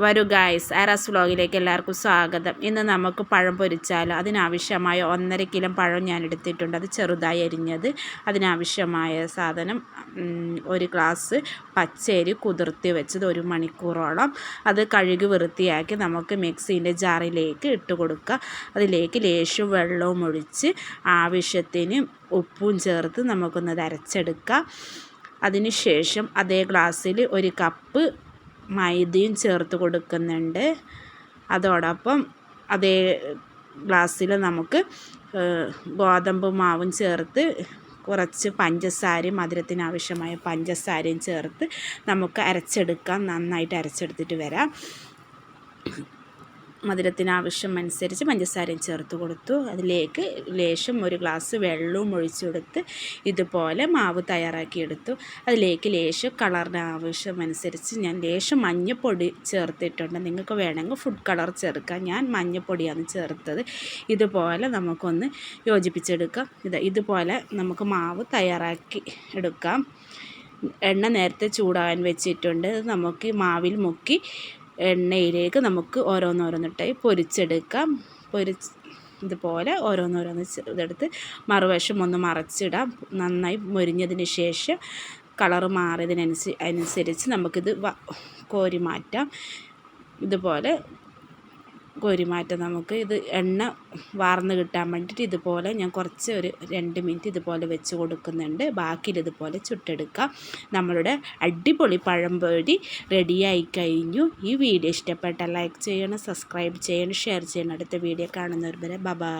വരൂ guys harass വ്ലോഗിലേക്ക് എല്ലാവർക്കും സ്വാഗതം. ഇന്ന് നമുക്ക് പഴം പൊരിച്ചാലോ? അതിനാവശ്യമായ ഒന്നര കിലോ പഴം ഞാൻ എടുത്തിട്ടുണ്ട് അത് ചെറുതായി അരിഞ്ഞത്. അതിനാവശ്യമായ സാധനം ഒരു ഗ്ലാസ് പച്ചരി കുതിർത്തി വെച്ചത് ഒരു മണിക്കൂറോളം. അത് കഴുകി വൃത്തിയാക്കി നമുക്ക് മിക്സീന്റെ ജാറിലേക്ക് ഇട്ട് കൊടുക്കുക. അതിലേക്ക് ലേശം വെള്ളവും ഒഴിച്ച് ആവശ്യത്തിന് ഉപ്പും ചേർത്ത് നമുക്കൊന്ന് അരച്ചെടുക്കാം. അതിനുശേഷം അതേ ഗ്ലാസ്സിൽ ഒരു കപ്പ് മൈദയും ചേർത്ത് കൊടുക്കുന്നുണ്ട്. അതോടൊപ്പം അതേ ഗ്ലാസ്സിൽ നമുക്ക് ഗോതമ്പ് മാവും ചേർത്ത് കുറച്ച് പഞ്ചസാരയും മധുരത്തിന് ആവശ്യമായ പഞ്ചസാരയും ചേർത്ത് നമുക്ക് അരച്ചെടുക്കാം. നന്നായിട്ട് അരച്ചെടുത്തിട്ട് വരാം. മധുരത്തിന് ആവശ്യം അനുസരിച്ച് പഞ്ചസാരയും ചേർത്ത് കൊടുത്തു. അതിലേക്ക് ലേശം ഒരു ഗ്ലാസ് വെള്ളവും ഒഴിച്ചെടുത്ത് ഇതുപോലെ മാവ് തയ്യാറാക്കിയെടുത്തു അതിലേക്ക് ലേശം കളറിന് ആവശ്യം അനുസരിച്ച് ഞാൻ ലേശം മഞ്ഞപ്പൊടി ചേർത്തിട്ടുണ്ട്. നിങ്ങൾക്ക് വേണമെങ്കിൽ ഫുഡ് കളർ ചേർക്കാം. ഞാൻ മഞ്ഞപ്പൊടിയാണ് ചേർത്തത്. ഇതുപോലെ നമുക്കൊന്ന് യോജിപ്പിച്ചെടുക്കാം. ഇത് ഇതുപോലെ നമുക്ക് മാവ് തയ്യാറാക്കി എടുക്കാം. എണ്ണ നേരത്തെ ചൂടാകാൻ വെച്ചിട്ടുണ്ട്. നമുക്ക് മാവിൽ മുക്കി എണ്ണയിലേക്ക് നമുക്ക് ഓരോന്നോരോന്നിട്ടായി പൊരിച്ചെടുക്കാം. പൊരിച്ച് ഇതുപോലെ ഓരോന്നോരോന്ന് ഇതെടുത്ത് മറുവശം ഒന്ന് മറച്ചിടാം. നന്നായി മൊരിഞ്ഞതിന് ശേഷം കളറ് മാറിയതിനനുസരിച്ച് അനുസരിച്ച് നമുക്കിത് കോരി മാറ്റാം. ഇതുപോലെ കോരിമാറ്റം നമുക്ക് ഇത് എണ്ണ വാർന്ന് കിട്ടാൻ വേണ്ടിയിട്ട് ഇതുപോലെ ഞാൻ കുറച്ച് ഒരു രണ്ട് മിനിറ്റ് ഇതുപോലെ വെച്ച് കൊടുക്കുന്നുണ്ട്. ബാക്കിയിൽ ഇതുപോലെ ചുട്ടെടുക്കാം. നമ്മളുടെ അടിപൊളി പഴംപൊരി റെഡിയായി കഴിഞ്ഞു. ഈ വീഡിയോ ഇഷ്ടപ്പെട്ട ലൈക്ക് ചെയ്യണം സബ്സ്ക്രൈബ് ചെയ്യണം ഷെയർ ചെയ്യണം. അടുത്ത വീഡിയോ കാണുന്നവർ വരെ ബബാ